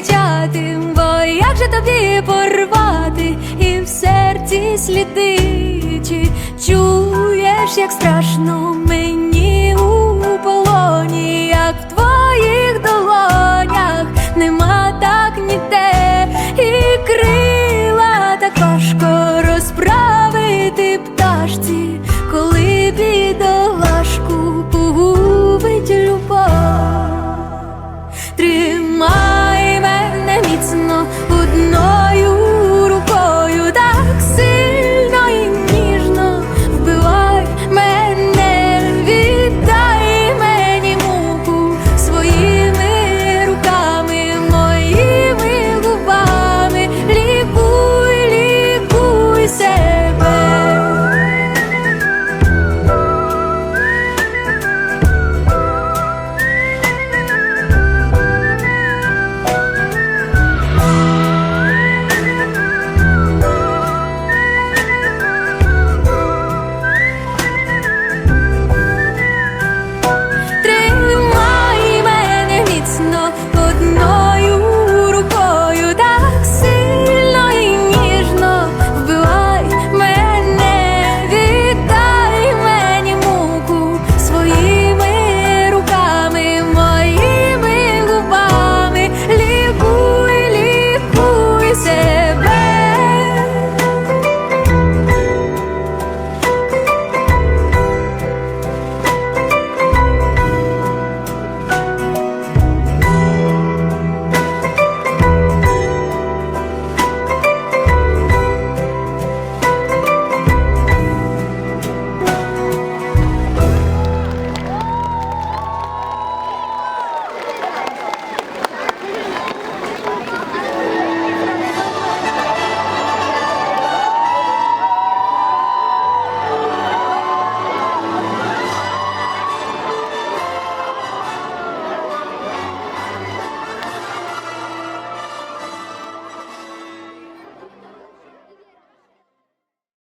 Кричати, бо як же тобі порвати? І в серці сліди, чи чуєш, як страшно мені